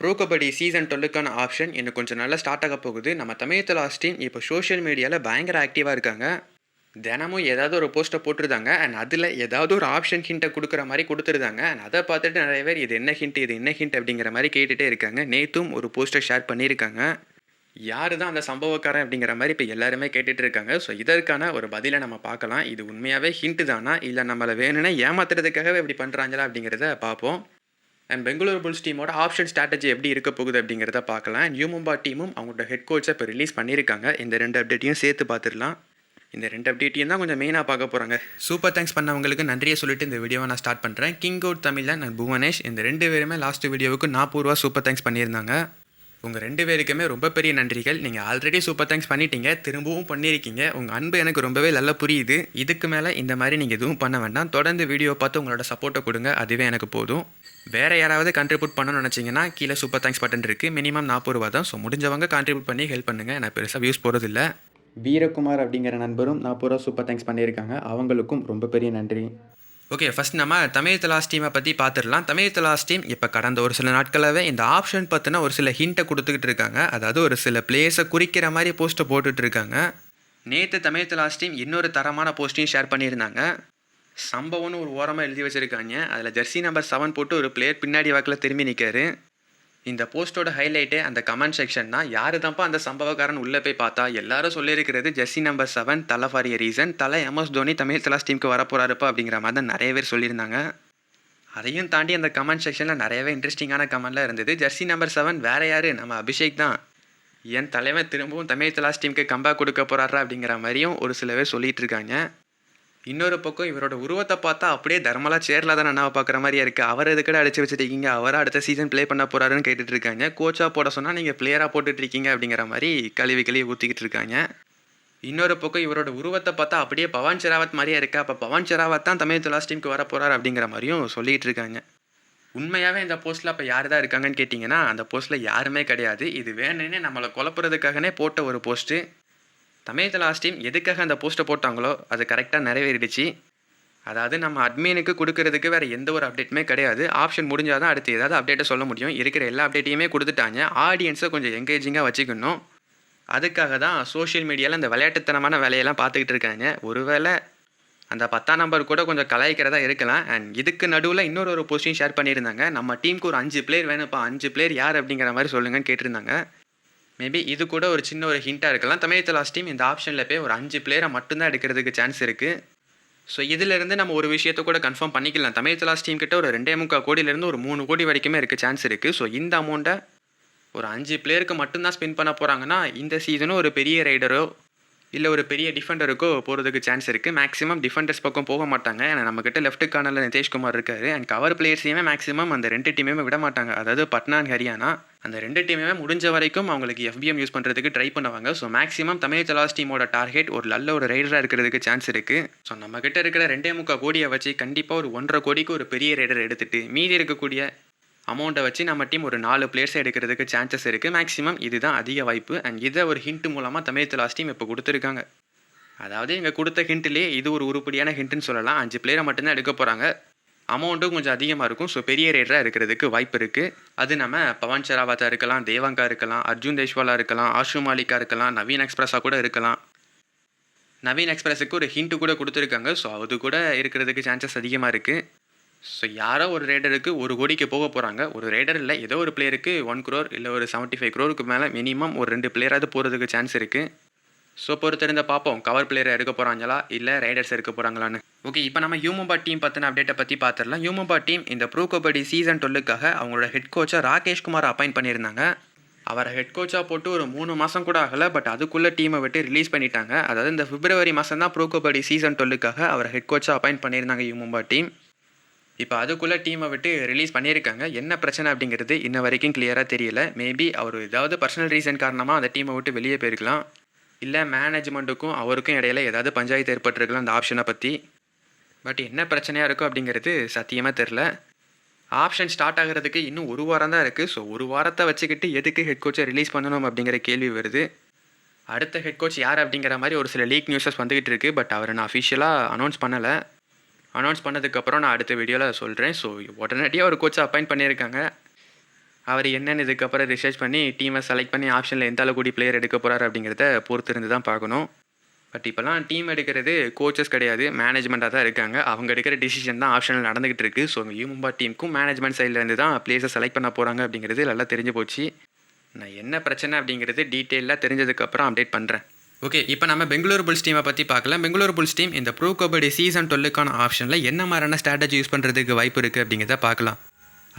Bro kabaddi season டுவெல்லுக்கான auction இன்னும் கொஞ்சம் நல்லா ஸ்டார்ட் ஆக போகுது. நம்ம தமிழ் லாஸ்ட் டீம் இப்போ சோஷியல் மீடியாவில் பயங்கர ஆக்டிவாக இருக்காங்க. தினமும் ஏதாவது ஒரு போஸ்ட்டை போட்டிருந்தாங்க. அண்ட் அதில் ஏதாவது ஒரு ஆப்ஷன் ஹிண்ட்டை கொடுக்குற மாதிரி கொடுத்துருந்தாங்க. அண்ட் அதை பார்த்துட்டு நிறைய பேர் இது என்ன ஹிண்ட் இது என்ன ஹிண்ட் அப்படிங்கிற மாதிரி கேட்டுகிட்டே இருக்காங்க. நேத்தும் ஒரு போஸ்ட்டை ஷேர் பண்ணியிருக்காங்க. யார் தான் அந்த சம்பவக்காரன் அப்படிங்கிற மாதிரி இப்போ எல்லாருமே கேட்டுட்டு இருக்காங்க. ஸோ இதற்கான ஒரு பதிலை நம்ம பார்க்கலாம். இது உண்மையாகவே ஹிண்ட்டு தானா? இல்லை நம்மளை வேணும்னா ஏமாத்துறதுக்காகவே இப்படி பண்ணுறாங்களா அப்படிங்கிறத பார்ப்போம். அண்ட் பெங்களூரு புல்ஸ் டீமோட ஆப்ஷன் ஸ்ட்ராட்டஜி எப்படி இருக்க போகுது அப்படிங்கிறத பார்க்கலாம். அண்ட் யூமும்பா டீமும் அவங்களோட ஹெட் கோச்சை இப்போ ரிலீஸ் பண்ணியிருக்காங்க. இந்த ரெண்டு அப்டேட்டையும் சேர்த்து பார்த்துடலாம். இந்த ரெண்டு அப்டேட்டையும் தான் கொஞ்சம் மெயினாக பார்க்க போகிறாங்க சூப்பர் தேங்க்ஸ் பண்ணவங்களுக்கு நன்றியை சொல்லிட்டு இந்த வீடியோவை நான் ஸ்டார்ட் பண்ணுறேன் கிங் அவுட் தமிழில் நான் புவனேஷ். இந்த ரெண்டு பேருமே லாஸ்ட் வீடியோவுக்கு நாற்பது ரூபா சூப்பர் தேங்க்ஸ் பண்ணியிருந்தாங்க. உங்கள் ரெண்டு பேருக்குமே ரொம்ப பெரிய நன்றிகள். நீங்கள் ஆல்ரெடி சூப்பர் தேங்க்ஸ் பண்ணிட்டீங்க. திரும்பவும் பண்ணியிருக்கீங்க. உங்கள் அன்பு எனக்கு ரொம்பவே நல்லா புரியுது. இதுக்கு மேலே இந்த மாதிரி நீங்கள் எதுவும் பண்ண வேண்டாம். தொடர்ந்து வீடியோ பார்த்து உங்களோட சப்போர்ட்டை கொடுங்க. அதுவே எனக்கு போதும். வேறு யாராவது கான்ட்ரிபியூட் பண்ணணும்னு நினச்சிங்கன்னா கீழே சூப்பர் தேங்க்ஸ் பட்டன் இருக்குது மினிமம் நாற்பது ரூபா தான். ஸோ முடிஞ்சவங்க கான்ட்ரிபியூட் பண்ணி ஹெல்ப் பண்ணுங்கள் நான் பெருசாக வியூஸ் போகிறதில்ல வீரகுமார் அப்படிங்கிற நண்பரும் நாற்பது ரூபா சூப்பர் தேங்க்ஸ் பண்ணியிருக்காங்க. அவங்களுக்கும் ரொம்ப பெரிய நன்றி. ஓகே ஃபஸ்ட் நம்ம தமிழ் தலாஸ் டீமை பற்றி பார்த்துடலாம் தமிழ் தலாஸ் டீம் இப்போ கடந்த ஒரு சில நாட்களாகவே இந்த ஆப்ஷன் பற்றின ஒரு சில ஹிண்ட்டை கொடுத்துக்கிட்டு இருக்காங்க. அதாவது ஒரு சில பிளேஸை குறிக்கிற மாதிரி போஸ்ட்டை போட்டுட்டு இருக்காங்க. நேற்று தமிழ் தலாஸ் டீம் இன்னொரு தரமான போஸ்ட்டையும் ஷேர் பண்ணியிருந்தாங்க. சம்பவம்னு ஒரு ஓரமாக எழுதி வச்சுருக்காங்க. அதில் ஜெர்சி நம்பர் செவன் போட்டு ஒரு பிளேயர் பின்னாடி வாக்கில் திரும்பி நிற்காரு இந்த போஸ்ட்டோட ஹைலைட்டே அந்த கமெண்ட் செக்ஷன் தான். யார் தான்ப்பா அந்த சம்பவக்காரன் உள்ளே போய் பார்த்தா? எல்லாரும் சொல்லியிருக்கிறது ஜெர்சி நம்பர் செவன் தலை ஃபார் எ ரீசன் தலை எம்எஸ் தோனி தமிழ் தலாஸ் டீமுக்கு வரப்போகிறாருப்பா அப்படிங்கிற மாதிரி தான் நிறைய பேர் சொல்லியிருந்தாங்க. அதையும் தாண்டி அந்த கமெண்ட் செக்ஷனில் நிறையவே இன்ட்ரெஸ்டிங்கான கமெண்ட்லாம் இருந்தது. ஜெர்சி நம்பர் செவன் வேறு யார்? நம்ம அபிஷேக் தான். என் தலைவன் திரும்பவும் தமிழ் தலாஸ் டீமுக்கு கம்பேக் கொடுக்க போகிறாரா அப்படிங்கிற மாதிரியும் ஒரு சில பேர் சொல்லிகிட்டு இருக்காங்க. இன்னொரு பக்கம் இவரோட உருவத்தை பார்த்தா அப்படியே தர்மலா சேரில் தான் அண்ணாவை பார்க்குற மாதிரியே இருக்குது அவர் எதுக்கட அடிச்சு வச்சுருக்கீங்க அவராக அடுத்த சீசன் ப்ளே பண்ண போகிறாருன்னு கேட்டுட்டு இருக்காங்க. கோச்சாக போட சொன்னால் நீங்கள் பிளேயராக போட்டுட்டு இருக்கீங்க அப்படிங்கிற மாதிரி கழுவி கழுவி ஊற்றிக்கிட்டு இருக்காங்க. இன்னொரு பக்கம் இவரோட உருவத்தை பார்த்தா அப்படியே பவான் ஷெராவத் மாதிரியே இருக்கா. அப்போ பவான் ஷெராவத் தான் தமிழ் துலாஸ் டீமுக்கு வர போகிறார் அப்படிங்கிற மாதிரியும் சொல்லிட்டு இருக்காங்க. உண்மையாகவே இந்த போஸ்ட்டில் அப்போ யார் தான் இருக்காங்கன்னு கேட்டிங்கன்னா அந்த போஸ்ட்டில் யாருமே கிடையாது. இது வேணும்னே நம்மளை குழப்புறதுக்காகனே போட்ட ஒரு போஸ்ட்டு தமிழ் லாஸ்ட் டீம் எதுக்காக அந்த போஸ்ட்டை போட்டாங்களோ அது கரெக்டாக நிறைவேறிடுச்சு. அதாவது நம்ம அட்மினுக்கு கொடுக்கறதுக்கு வேறு எந்த ஒரு அப்டேட்டுமே கிடையாது. ஆப்ஷன் முடிஞ்சால் தான் அடுத்து ஏதாவது அப்டேட்டை சொல்ல முடியும். இருக்கிற எல்லா அப்டேட்டையுமே கொடுத்துட்டாங்க. ஆடியன்ஸை கொஞ்சம் என்கேஜிங்காக வச்சுக்கணும். அதுக்காக தான் சோஷியல் மீடியாவில் இந்த விளையாட்டுத்தனமான வேலையெல்லாம் பார்த்துக்கிட்டு இருக்காங்க. ஒருவேளை அந்த பத்தாம் நம்பர் கூட கொஞ்சம் கலாய்க்கிறதா இருக்கலாம். அண்ட் இதுக்கு நடுவில் இன்னொரு ஒரு போஸ்டையும் ஷேர் பண்ணியிருந்தாங்க. நம்ம டீமுக்கு ஒரு அஞ்சு பிளேயர் வேணும்ப்பா. அஞ்சு பிளேயர் யார் அப்படிங்கிற மாதிரி சொல்லுங்கன்னு கேட்டிருந்தாங்க. மேபி இது கூட ஒரு சின்ன ஒரு ஹிண்ட்டாக இருக்கலாம். தமிழ் லாஸ்ட் டீம் இந்த ஆப்ஷனில் போய் ஒரு அஞ்சு பிளேயரை மட்டும்தான் எடுக்கிறதுக்கு சான்ஸ் இருக்குது ஸோ இதிலிருந்து நம்ம ஒரு விஷயத்தை கூட கன்ஃபார்ம் பண்ணிக்கலாம். தமிழ் லாஸ்ட் டீம் கிட்ட ஒரு ரெண்டே முக்கால் கோடியிலேருந்து ஒரு மூணு கோடி வரைக்குமே இருக்க சான்ஸ் இருக்குது ஸோ இந்த அமௌண்ட்டை ஒரு அஞ்சு பிளேயருக்கு மட்டும்தான் ஸ்பெண்ட் பண்ண போகிறாங்கன்னா இந்த சீசனும் ஒரு பெரிய ரைடரோ இல்லை ஒரு பெரிய டிஃபெண்டருக்கோ போகிறதுக்கு சான்ஸ் இருக்குது மேக்ஸிமம் டிஃபெண்டர்ஸ் பக்கம் போக மாட்டாங்க. ஏன்னா நம்மக்கிட்ட லெஃப்ட் கார்னரில் நிதேஷ்குமார் இருக்காரு. அண்ட் கவர் பிளேயர்ஸையுமே மேக்ஸிமம் அந்த ரெண்டு டீமையுமே விட மாட்டாங்க. அதாவது பட்னா அண்ட் ஹரியானா. அந்த ரெண்டு டீமுமே முடிஞ்ச வரைக்கும் அவங்களுக்கு எஃபிஎம் யூஸ் பண்ணுறதுக்கு ட்ரை பண்ணுவாங்க. ஸோ மேக்ஸிமம் தமிழ் ஜலாஸ் டீமோட டார்கெட் ஒரு நல்ல ஒரு ரைடராக இருக்கிறதுக்கு சான்ஸ் இருக்குது ஸோ நம்மக்கிட்ட இருக்கிற ரெண்டே முக்கால் கோடியை வச்சு கண்டிப்பாக ஒரு ஒன்றரை கோடிக்கு ஒரு பெரிய ரைடர் எடுத்துகிட்டு மீதி இருக்கக்கூடிய அமௌண்ட்டை வச்சு நம்ம டீம் ஒரு நாலு பிளேயர்ஸை எடுக்கிறதுக்கு சான்சஸ் இருக்குது மேக்ஸிமம் இதுதான் அதிக வாய்ப்பு. அண்ட் இதை ஒரு ஹிண்ட் மூலமாக தமிழ் லாஸ்ட் டீம் இப்போ கொடுத்துருக்காங்க. அதாவது இங்கே கொடுத்த ஹிண்ட்லேயே இது ஒரு உருப்படியான ஹிண்ட்டுன்னு சொல்லலாம். அஞ்சு பிளேயரை மட்டும்தான் எடுக்க போகிறாங்க அமௌண்ட்டும் கொஞ்சம் அதிகமாக இருக்கும். ஸோ பெரிய ரேட்டராக இருக்கிறதுக்கு வாய்ப்பு இருக்குது அது நம்ம பவன் ஷெராவத்தா இருக்கலாம் தேவங்கா இருக்கலாம் அர்ஜுன் தேஷ்வாலா இருக்கலாம் ஆஷு மாலிகா இருக்கலாம் நவீன் எக்ஸ்பிரஸாக கூட இருக்கலாம். நவீன் எக்ஸ்பிரஸுக்கு ஒரு ஹிண்ட்டு கூட கொடுத்துருக்காங்க. ஸோ அது கூட இருக்கிறதுக்கு சான்சஸ் அதிகமாக இருக்குது ஸோ யாரோ ஒரு ரேடருக்கு ஒரு கோடிக்கு போக போகிறாங்க ஒரு ரேடர் இல்லை ஏதோ ஒரு பிளேயருக்கு ஒன் க்ரோர் இல்லை ஒரு செவன்ட்டி ஃபைவ் க்ரோருக்கு மேலே மினிமம் ஒரு ரெண்டு பிளேயராவது போகிறதுக்கு சான்ஸ் இருக்குது ஸோ பொறுத்திருந்த பார்ப்போம் கவர் பிளேயரை எடுக்க போகிறாங்களா இல்லை ரைடர்ஸ் எடுக்க போகிறாங்களான்னு ஓகே இப்போ நம்ம யூமோபா டீம் பற்றின அப்டேட்டை பற்றி பார்த்துடலாம் யூமோபா டீம் இந்த ப்ரோ கபடி சீசன் டுவெல்லுக்காக அவங்களோட ஹெட் கோச்சாக ராகேஷ் குமார் அப்பாயிண்ட் பண்ணியிருந்தாங்க. அவரை ஹெட் கோச்சாக போட்டு ஒரு மூணு மாதம் கூட ஆகலை பட் அதுக்குள்ளே டீமை விட்டு ரிலீஸ் பண்ணிட்டாங்க. அதாவது இந்த பிப்ரவரி மாதம் தான் ப்ரோ கபடி சீசன் டுவெல்லுக்காக அவரை ஹெட் கோச்சாக அப்பாயிண்ட் பண்ணியிருந்தாங்க யூமோபா டீம் இப்போ அதுக்குள்ளே டீமை விட்டு ரிலீஸ் பண்ணியிருக்காங்க. என்ன பிரச்சனை அப்படிங்கிறது இன்ன வரைக்கும் கிளியராக தெரியல. மேபி அவர் ஏதாவது பர்சனல் ரீசன் காரணமாக அந்த டீமை விட்டு வெளியே போயிருக்கலாம். இல்லை மேனேஜ்மெண்ட்டுக்கும் அவருக்கும் இடையில ஏதாவது பஞ்சாயத்து ஏற்பட்டிருக்கலாம் அந்த ஆப்ஷனை பற்றி பட் என்ன பிரச்சனையாக இருக்கும் அப்படிங்கிறது சத்தியமாக தெரில ஆப்ஷன் ஸ்டார்ட் ஆகிறதுக்கு இன்னும் ஒரு வாரம் தான் இருக்குது ஸோ ஒரு வாரத்தை வச்சுக்கிட்டு எதுக்கு ஹெட் கோச்சை ரிலீஸ் பண்ணணும் அப்படிங்கிற கேள்வி வருது. அடுத்த ஹெட் கோச் யார் அப்படிங்கிற மாதிரி ஒரு சில லீக் நியூஸஸ் வந்துக்கிட்டு இருக்குது பட் அவரை நான் அஃபிஷியலாக அனௌன்ஸ் பண்ணலை. அனௌன்ஸ் பண்ணதுக்கப்புறம் நான் அடுத்த வீடியோவில் சொல்கிறேன் ஸோ உடனடியாக ஒரு கோச்சை அப்பாயிண்ட் பண்ணியிருக்காங்க. அவர் என்னென்னு இதுக்கப்புறம் ரிசர்ச் பண்ணி டீமை செலக்ட் பண்ணி ஆப்ஷனில் எந்த அளவு கூடி பிளேயர் எடுக்க போகிறாரு அப்படிங்கிறத பொறுத்து இருந்து தான் பார்க்கணும். பட் இப்போலாம் டீம் எடுக்கிறது கோச்சஸ் கிடையாது மேனேஜ்மெண்ட்டாக தான் இருக்காங்க. அவங்க எடுக்கிற டிசிஷன் தான் ஆப்ஷனில் நடந்துகிட்டு இருக்கு. ஸோ யூமும்பா டீமுக்கும் மேனேஜ்மெண்ட் சைட்லேருந்து தான் பிளேயர்ஸை செலக்ட் பண்ண போகிறாங்க அப்படிங்கிறது நல்லா தெரிஞ்சு போச்சு. நான் என்ன பிரச்சனை அப்படிங்கிறது டீட்டெயிலாக தெரிஞ்சதுக்கப்புறம் அப்டேட் பண்ணுறேன் ஓகே இப்போ நம்ம பெங்களூர் புல்ஸ் டீமை பற்றி பார்க்கலாம். பெங்களூர் புல்ஸ் டீம் இந்த ப்ரோ கபடி சீசன் டுவெல்லுக்கான ஆப்ஷனில் என்ன மாதிரியான ஸ்ட்ராட்டஜி யூஸ் பண்ணுறதுக்கு வாய்ப்பு இருக்குது அப்படிங்கிறத பார்க்கலாம்.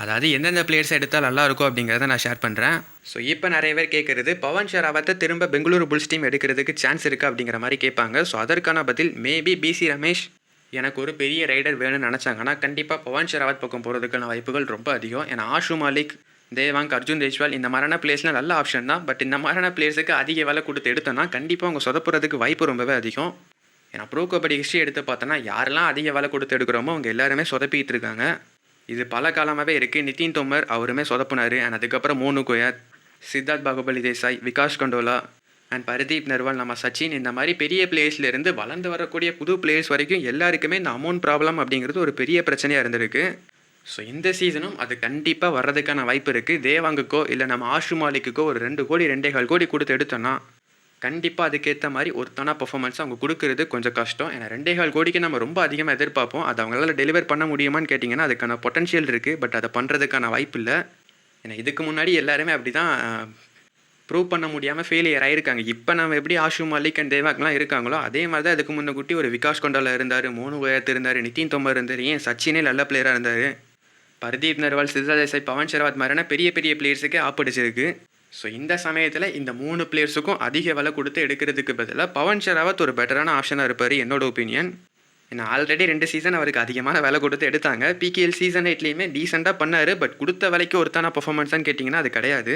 அதாவது எந்தெந்த பிளேயர்ஸ் எடுத்தால் நல்லா இருக்கும் அப்படிங்கிறத நான் ஷேர் பண்ணுறேன் ஸோ இப்போ நிறைய பேர் கேட்குறது பவன் ஷெராவத்தை திரும்ப பெங்களூரு புல்ஸ் டீம் எடுக்கிறதுக்கு சான்ஸ் இருக்குது அப்படிங்கிற மாதிரி கேட்பாங்க. ஸோ அதற்கான பதில் மேபி பிசி ரமேஷ் எனக்கு ஒரு பெரிய ரைடர் வேணும்னு நினச்சாங்கன்னா கண்டிப்பாக பவன் ஷெராவத் பக்கம் போகிறதுக்கான வாய்ப்புகள் ரொம்ப அதிகம். ஏன்னா ஆஷு மாலிக் தேவாங்க் அர்ஜுன் தேஷ்வால் இந்த மாதிரியான பிளேஸ்லாம் நல்ல ஆப்ஷன் தான். பட் இந்த மாதிரியான பிளேஸுக்கு அதிக விலை கொடுத்து எடுத்தோன்னா கண்டிப்பாக அவங்க சொதப்புறதுக்கு வாய்ப்பு ரொம்பவே அதிகம். ஏன்னா ப்ரோ கபடி ஹிஸ்ட்ரி எடுத்து பார்த்தோன்னா யாரெல்லாம் அதிக விலை கொடுத்து எடுக்கிறோமோ அவங்க எல்லாருமே சொதப்பிட்டு இருக்காங்க. இது பல காலமாகவே இருக்குது நிதின் தோமர் அவருமே சொதப்புனார். அண்ட் அதுக்கப்புறம் மோனு கோயத் சித்தார்த் பாகுபலி தேசாய் விகாஷ் கண்டோலா அண்ட் பரதீப் நர்வால் நம்ம சச்சின் இந்த மாதிரி பெரிய பிளேயர்ஸ்லேருந்து வளர்ந்து வரக்கூடிய புது பிளேயர்ஸ் வரைக்கும் எல்லாருக்குமே இந்த அமௌண்ட் ப்ராப்ளம் அப்படிங்கிறது ஒரு பெரிய பிரச்சனையாக இருந்திருக்கு. ஸோ இந்த சீசனும் அது கண்டிப்பாக வர்றதுக்கான வாய்ப்பு இருக்குது தேவாங்குக்கோ இல்லை நம்ம ஆஷு மாலிக்குக்கோ ஒரு ரெண்டு கோடி ரெண்டே கால் கோடி கொடுத்து எடுத்தோன்னா கண்டிப்பாக அதுக்கேற்ற மாதிரி ஒருத்தனா பர்ஃபார்மன்ஸ் அவங்க கொடுக்கறது கொஞ்சம் கஷ்டம். ஏன்னா ரெண்டே கால் கோடிக்கு நம்ம ரொம்ப அதிகமாக எதிர்பார்ப்போம். அது அவங்களால டெலிவர் பண்ண முடியுமான்னு கேட்டிங்கன்னா அதுக்கான பொட்டன்ஷியல் இருக்குது பட் அதை பண்ணுறதுக்கான வாய்ப்பு இல்லை. ஏன்னா இதுக்கு முன்னாடி எல்லாருமே அப்படி தான் ப்ரூவ் பண்ண முடியாமல் ஃபெயிலியர் ஆகிருக்காங்க இப்போ நம்ம எப்படி ஆஷு மாலிக் அண்ட் தேவாக்லாம் இருக்காங்களோ அதே மாதிரி தான் அதுக்கு முன்னே குட்டி ஒரு விகாஷ் கொண்டால இருந்தார் மோனு கோயத் இருந்தார் நிதின் தோமர் இருந்தார் ஏன் சச்சினே நல்ல பிளேயராக இருந்தார். பர்தீப் நர்வால் சித்தா தேசாய் பவன் ஷெராவத் மாதிரியான பெரிய பெரிய பிளேயர்ஸுக்கே ஆப்படிச்சிருக்கு ஸோ இந்த சமயத்தில் இந்த மூணு பிளேயர்ஸுக்கும் அதிக விலை கொடுத்து எடுக்கிறதுக்கு பதிலாக பவன் ஷெராவத் ஒரு பெட்டரான ஆப்ஷனாக இருப்பார் என்னோட ஒப்பீனியன் ஏன்னா ஆல்ரெடி ரெண்டு சீசன் அவருக்கு அதிகமான விலை கொடுத்து எடுத்தாங்க. பிகேஎல் சீசன் எயிட்லேயுமே டீசெண்டாக பண்ணார். பட் கொடுத்த விலைக்கு ஒருத்தான பர்ஃபார்மன்ஸான்னு கேட்டிங்கன்னா அது கிடையாது.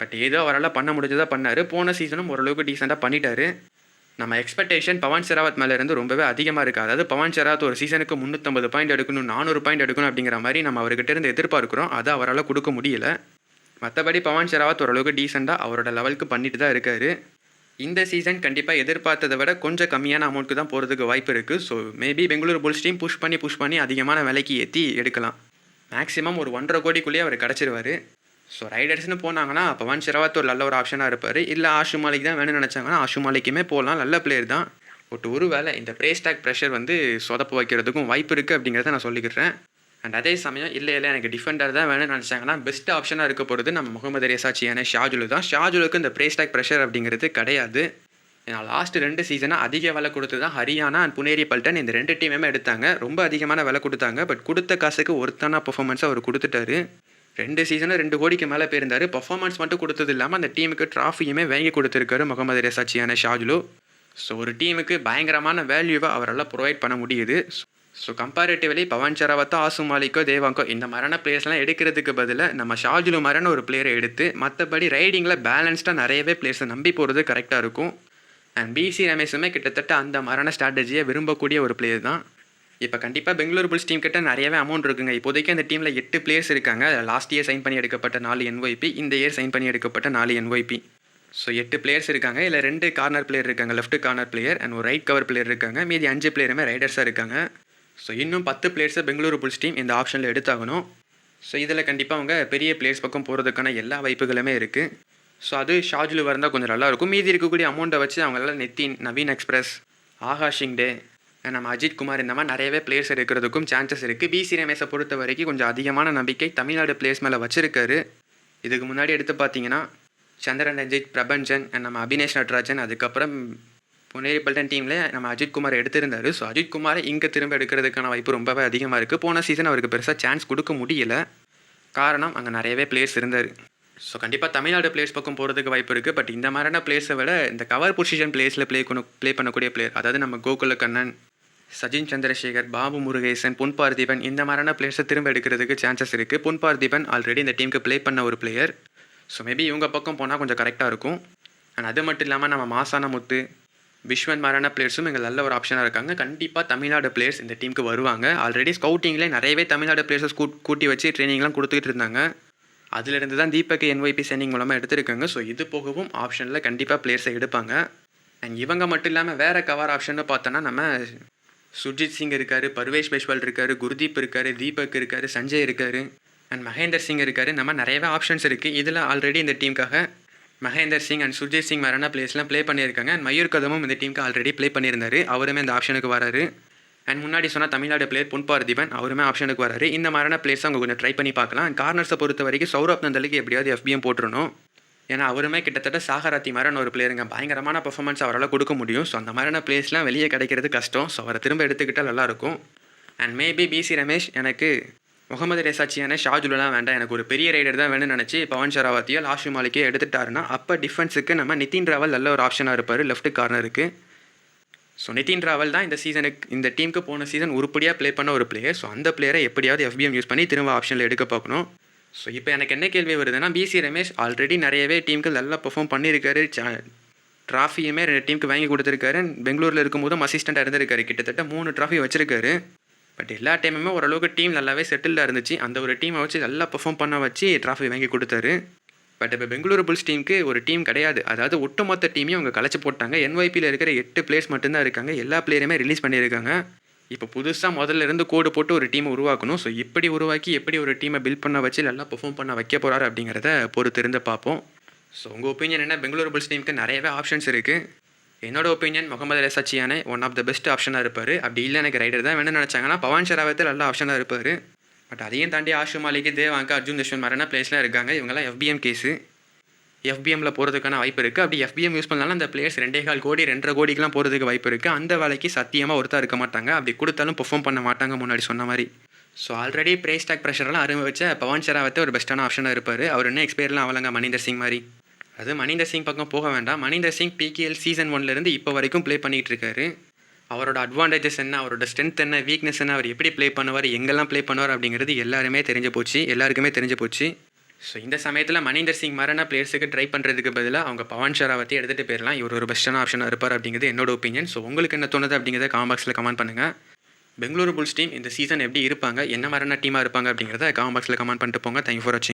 பட் ஏதோ அவரால் பண்ண முடிஞ்சதாக பண்ணார். போன சீசனும் ஓரளவுக்கு டீசெண்டாக பண்ணிட்டாரு. நம்ம எக்ஸ்பெக்டேஷன் பவன் ஷெராவத் மேலே இருந்து ரொம்பவே அதிகமாக இருக்குது அதாவது பவன் ஷெராவத் ஒரு சீசனுக்கு முந்நூற்றம்பது பாயிண்ட் எடுக்கணும் நானூறு பாயிண்ட் எடுக்கணும் அப்படிங்கிற மாதிரி நம்ம அவர்கிட்ட இருந்து எதிர்பார்க்குறோம். அதை அவரால் கொடுக்க முடியல. மற்றபடி பவன் ஷெராவத் ஓரளவுக்கு டீசெண்டாக அவரோட லெவலுக்கு பண்ணிட்டு தான் இருக்காரு. இந்த சீசன் கண்டிப்பாக எதிர்பார்த்ததை விட கொஞ்சம் கம்மியான அமௌண்ட்டுக்கு தான் போகிறதுக்கு வாய்ப்பு இருக்குது so maybe Bengaluru bulls team push பண்ணி புஷ் பண்ணி அதிகமான விலைக்கு ஏற்றி எடுக்கலாம். மேக்ஸிமம் ஒரு ஒன்றரை கோடிக்குள்ளேயே அவர் கிடச்சிருவார். ஸோ ரைடர்ஸ்னு போனாங்கன்னா பவன் ஷெராவத் ஒரு நல்ல ஒரு ஆப்ஷனாக இருப்பார். இல்லை ஆஷு மாலிக் தான் வேணும்னு நினச்சாங்கன்னா ஆஷு மாலிக்குமே போகலாம் நல்ல பிளேயர் தான். பட் ஒரு வேளை இந்த ப்ரேஸ் டேக் ப்ரெஷர் வந்து சொதப்பு வைக்கிறதுக்கும் வாய்ப்பு இருக்குது அப்படிங்கிறத நான் சொல்லிக்கிறேன். அண்ட் அதே சமயம் இல்லை இல்லை எனக்கு டிஃபெண்டர் தான் வேணும்னு நினச்சாங்கன்னா பெஸ்ட் ஆப்ஷனாக இருக்க போகிறது நம்ம முகமது ரேசாச்சியான ஷாஜுலு தான். ஷாஜுலுக்கு இந்த ப்ரேஸ் டேக் ப்ரெஷர் அப்படிங்கிறது கிடையாது. ஏன்னா லாஸ்ட் ரெண்டு சீசனாக அதிக விலை கொடுத்து தான் ஹரியானா அண்ட் புனேரி பல்டன் இந்த ரெண்டு டீமுமே எடுத்தாங்க. ரொம்ப அதிகமான விலை கொடுத்தாங்க. பட் கொடுத்த காசுக்கு ஒருத்தான பர்ஃபார்மன்ஸை அவர் கொடுத்துட்டாரு. ரெண்டு சீசனும் ரெண்டு கோடிக்கு மேலே போயிருந்தார். பர்ஃபார்மன்ஸ் மட்டும் கொடுத்தது இல்லாமல் அந்த டீமுக்கு ட்ராஃபியுமே வாங்கி கொடுத்துருக்காரு முகமது ரெசாச்சியான ஷாஜுலு. ஸோ ஒரு டீமுக்கு பயங்கரமான வேல்யூவை அவரால் ப்ரொவைட் பண்ண முடியுது. ஸோ கம்பேரிட்டிவ்லி பவன் சரவத்தோ ஆசு மாலிக்கோ தேவாங்கோ இந்த மாதிரியான பிளேயர்ஸ்லாம் எடுக்கிறதுக்கு பதிலாக நம்ம ஷாஜுலு மாதிரியான ஒரு பிளேயரை எடுத்து மற்றபடி ரைடிங்கில் பேலன்ஸ்டாக நிறையவே பிளேயர்ஸை நம்பி போகிறது கரெக்டாக இருக்கும். அண்ட் பிசி ரமேஷுமே கிட்டத்தட்ட அந்த மாதிரியான ஸ்ட்ராட்டஜியை விரும்பக்கூடிய ஒரு பிளேயர் தான். இப்போ கண்டிப்பாக பெங்களூர் புல்ஸ் டீம் கிட்ட நிறையவே அமௌண்ட் இருக்குங்க. இப்போதைக்கு அந்த டீமில் எட்டு பிளேயர்ஸ் இருக்காங்க. லாஸ்ட் இயர் சைன் பண்ணி எடுக்கப்பட்ட நாலு என்ஒய்பி இந்த இயர் சைன் பண்ணி எடுக்கப்பட்ட நாலு என்ஒய்பி ஸோ எட்டு பிளேயர்ஸ் இருக்காங்க. இல்லை ரெண்டு கார்னர் பிளேயர் இருக்காங்க. லெஃப்ட் கார்னர் பிளேயர் அண்ட் ஒரு ரைட் கவர் பிளேயர் இருக்காங்க. மீதி அஞ்சு பிளேயருமே ரைடர்ஸாக இருக்காங்க. ஸோ இன்னும் பத்து பிளேயர்ஸை பெங்களூரு புல்ஸ் டீம் இந்த ஆப்ஷனில் எடுத்தாகணும். ஸோ இதில் கண்டிப்பாக அவங்க பெரிய பிளேயர்ஸ் பக்கம் போகிறதுக்கான எல்லா வாய்ப்புகளுமே இருக்குது ஸோ அது ஷாஜுலு இருந்தால் கொஞ்சம் நல்லாயிருக்கும் மீதி இருக்கக்கூடிய அமௌண்ட்டை வச்சு அவங்களால நித்தின் நவீன் எக்ஸ்பிரஸ் ஆகாஷிங் டே நம்ம அஜித் குமார் இந்த மாதிரி நிறையவே பிளேயர்ஸ் இருக்கிறதுக்கும் சான்சஸ் இருக்குது பிசி ரமேஷை பொறுத்த வரைக்கும் கொஞ்சம் அதிகமான நம்பிக்கை தமிழ்நாடு பிளேயர்ஸ் மேலே வச்சிருக்காரு. இதுக்கு முன்னாடி எடுத்து பார்த்தீங்கன்னா சந்திரன் ரஞ்சித் பிரபஞ்சன் அண்ட் நம்ம அபினேஷ் நட்ராஜன் அதுக்கப்புறம் புனேரி பல்டன் டீமில் நம்ம அஜித் குமார் எடுத்திருந்தாரு. ஸோ அஜித் குமாரை இங்கே திரும்ப எடுக்கிறதுக்கான வாய்ப்பு ரொம்பவே அதிகமாக இருக்குது போன சீசன் அவருக்கு பெருசாக சான்ஸ் கொடுக்க முடியல. காரணம் அங்கே நிறையவே பிளேயர்ஸ் இருந்தார். ஸோ கண்டிப்பாக தமிழ்நாடு பிளேயர்ஸ் பக்கம் போகிறதுக்கு வாய்ப்பு இருக்குது பட் இந்த மாதிரியான பிளேயர்ஸை விட இந்த கவர் பொசிஷன் பிளேஸில் ப்ளே பண்ண ப்ளே பண்ணக்கூடிய பிளேயர் அதாவது நம்ம கோகுல கண்ணன் சச்சின் சந்திரசேகர் பாபு முருகேசன் பொன் பார்த்திபன் இந்த மாதிரியான பிளேயர்ஸை திரும்ப எடுக்கிறதுக்கு சான்சஸ் இருக்குது பொன் பார்த்திபன் ஆல்ரெடி இந்த டீமுக்கு ப்ளே பண்ண ஒரு பிளேயர் ஸோ மேபி இவங்க பக்கம் போனால் கொஞ்சம் கரெக்டாக இருக்கும். அண்ட் அது மட்டும் இல்லாமல் நம்ம மாசான முத்து விஸ்வன் மாதிரியான பிளேயர்ஸும் எங்கள் நல்ல ஒரு ஆப்ஷனாக இருக்காங்க. கண்டிப்பாக தமிழ்நாடு பிளேயர்ஸ் இந்த டீமுக்கு வருவாங்க. ஆல்ரெடி ஸ்கவுட்டிங்லேயே நிறையவே தமிழ்நாடு பிளேயர்ஸஸ் கூட்டி வச்சு ட்ரைனிங்லாம் கொடுத்துட்டு இருந்தாங்க. அதிலிருந்து தான் தீபக் என்ஒய்பி சென்னிங் மூலமாக எடுத்திருக்காங்க. ஸோ இது போகவும் ஆப்ஷனில் கண்டிப்பாக பிளேயர்ஸை எடுப்பாங்க. அண்ட் இவங்க மட்டும் இல்லாமல் வேறு கவர் ஆப்ஷன்னு பார்த்தோன்னா நம்ம சுர்ஜித் சிங் இருக்கார் பர்வேஷ் பேஷ்வால் இருக்கார் குர்தீப் இருக்கார் தீபக் இருக்கார் சஞ்சய் இருக்கார் அண்ட் மகேந்தர் சிங் இருக்கார். நம்ம நிறையவே ஆப்ஷன்ஸ் இருக்குது இதில் ஆல்ரெடி இந்த டீமுக்காக மகேந்தர் சிங் அண்ட் சுர்ஜித் சிங் மாதிரியான பிளேஸ்லாம் ப்ளே பண்ணியிருக்காங்க. அண்ட் மயூர் கதமும் இந்த டீமுக்கு ஆல்ரெடி ப்ளே பண்ணியிருந்தாரு. அவருமே இந்த ஆப்ஷனுக்கு வராரு. அண்ட் முன்னாடி சொன்னால் தமிழ்நாடு பிளேயர் பொன் அவருமே ஆப்ஷனுக்கு வராரு. இந்த மாதிரியான பிளேஸ் அவங்க கொஞ்சம் ட்ரை பண்ணி பார்க்கலாம். அண்ட் கார்னர்ஸை பொறுத்த வரைக்கும் சௌரப் நந்தலுக்கு எப்படியாவது எஃபிஎம் போட்டுருணும் ஏன்னா அவருமே கிட்டத்தட்ட சாகராத்தி மாதிரியான ஒரு பிளேயருங்க பயங்கரமான பர்ஃபார்மன்ஸ் அவரால் கொடுக்க முடியும். ஸோ அந்த மாதிரியான பிளேஸ்லாம் வெளியே கிடைக்கிறது கஷ்டம். ஸோ அவரை திரும்ப எடுத்துக்கிட்டால் நல்லாயிருக்கும். அண்ட் மேபி பிசி ரமேஷ் எனக்கு முகமது ரேசாச்சியான ஷாஜுலாம் வேண்டாம். எனக்கு ஒரு பெரிய ரைடர் தான் வேணும்னு நினச்சி பவன் ஷராவத்தியோ லாஷு மாலிக்கோ எடுத்துட்டாருன்னா அப்போ டிஃபென்ஸுக்கு நம்ம நிதின் ராவல் நல்ல ஒரு ஆப்ஷனாக இருப்பார். லெஃப்ட் கார்னருக்கு ஸோ நிதின் ராவல் தான் இந்த சீசனுக்கு இந்த டீமுக்கு போன சீசன் உருப்படியாக ப்ளே பண்ண ஒரு பிளேயர் ஸோ அந்த பிளேயரை எப்படியாவது எஃபிஎம் யூஸ் பண்ணி திரும்ப ஆப்ஷனில் எடுக்க பார்க்கணும். ஸோ இப்போ எனக்கு என்ன கேள்வி வருதுன்னா பிசி ரமேஷ் ஆல்ரெடி நிறையவே டீமுக்கு நல்லா பெர்ஃபார்ம் பண்ணியிருக்காரு. ட்ராஃபியுமே ரெண்டு டீமுக்கு வாங்கி கொடுத்துருக்காரு. பெங்களூரில் இருக்கும்போதும் அசிஸ்டண்ட்டாக இருந்திருக்காரு. கிட்டத்தட்ட மூணு ட்ராஃபி வச்சிருக்காரு. பட் எல்லா டைமுமே ஓரளவுக்கு டீம் நல்லாவே செட்டில்டாக இருந்துச்சு. அந்த ஒரு டீமை வச்சு நல்லா பெர்ஃபார்ம் பண்ண வச்சு ட்ராஃபி வாங்கி கொடுத்தாரு. பட் இப்போ பெங்களூரு புல்ஸ் டீமுக்கு ஒரு டீம் கிடையாது. அதாவது ஒட்டுமொத்த டீமையும் அவங்க கலைச்சி போட்டாங்க. என்ஒய்பியில் இருக்கிற எட்டு பிளேயர்ஸ் மட்டும்தான் இருக்காங்க. எல்லா பிளேயருமே ரிலீஸ் பண்ணியிருக்காங்க. இப்போ புதுசாக முதல்ல இருந்து கோடு போட்டு ஒரு டீமை உருவாக்கணும். ஸோ இப்படி உருவாக்கி எப்படி ஒரு டீமை பில்ட் பண்ண வச்சு நல்லா பெர்ஃபார்ம் பண்ண வைக்க போகிறாரு அப்படிங்கிறத பொறுத்து இருந்து பார்ப்போம். ஸோ உங்கள் ஒப்பீனியன் என்ன? பெங்களூர் புல்ஸ் டீமுக்கு நிறையவே ஆப்ஷன்ஸ் இருக்குது என்னோட opinion Mohammad Reza Chiyaneh one of the best ஆப்ஷனாக இருப்பார். அப்படி இல்லை எனக்கு ரைடர் தான் வேணும்னு நினச்சாங்கன்னா பவான் ஷராவத்தில் நல்ல ஆப்ஷனாக இருப்பார். பட் அதையும் தாண்டி ஆஷு மாலிக்கு தேவாங்க அர்ஜுன் தஷ்வன் மாதிரியான பிளேஸ்லாம் இருக்காங்க. இவங்கெல்லாம் எஃபிஎம் கேஸு எஃபிஎம்மில் போகிறதுக்கான வாய்ப்பு இருக்குது அப்படி எஃபிஎம் யூஸ் பண்ணாலும் அந்த பிளேயர்ஸ் ரெண்டே கால் கோடி ரெண்டரை கோடிக்கெலாம் போகிறதுக்கு வாய்ப்பு இருக்குது அந்த வேலைக்கு சத்தியமாக ஒருத்தா இருக்க மாட்டாங்க. அப்படி கொடுத்தாலும் பெர்ஃபார்ம் பண்ண மாட்டாங்க முன்னாடி சொன்ன மாதிரி. ஸோ ஆல்ரெடி ப்ரைஸ் டாக் ப்ரெஷர்லாம் அனுபவிச்ச பவன் ஷராவத்தை ஒரு பெஸ்ட்டான ஆப்ஷனாக இருப்பார். அவர் என்ன எக்ஸ்பீரியர்லாம் அவலங்க மணிந்தர் சிங் மாதிரி. அது மணிந்தர் சிங் பக்கம் போக வேண்டாம். மணிந்தர் சிங் பிகேஎல் சீசன் ஒன்லேருந்து இப்போ வரைக்கும் ப்ளே பண்ணிகிட்டு இருக்காரு. அவரோட அட்வான்டேஜஸ் என்ன அவரோட ஸ்ட்ரென்த் என்ன வீக்னஸ் என்ன அவர் எப்படி ப்ளே பண்ணுவார் எங்கெல்லாம் ப்ளே பண்ணுவார் அப்படிங்கிறது எல்லாருமே தெரிஞ்சு போச்சு. எல்லாருக்குமே தெரிஞ்சு போச்சு. ஸோ இந்த சமயத்தில் மணிந்தர் சிங் மாதிரியான பிளேயர்ஸுக்கு ட்ரை பண்ணுறதுக்கு பதிலாக அவங்க பவன் ஷராவத்தி எடுத்துகிட்டு போயிடலாம் இவர் ஒரு பெஸ்ட்டான ஆப்ஷனாக இருப்பார் அப்படிங்கிறது என்னோட ஒப்பீனியன் ஸோ உங்களுக்கு என்ன தோணுது அப்படிங்கிறத காமெண்ட் பாக்ஸில் கமெண்ட் பண்ணுங்கள் பெங்களூரு புல்ஸ் டீம் இந்த சீசன் எப்படி இருப்பாங்க? என்ன மாதிரியான டீமாக இருப்பாங்க அப்படிங்கிறத காமெண்ட் பாக்ஸில் கமெண்ட் பண்ணிட்டு போங்க. தேங்க்யூ ஃபார் வாட்சிங்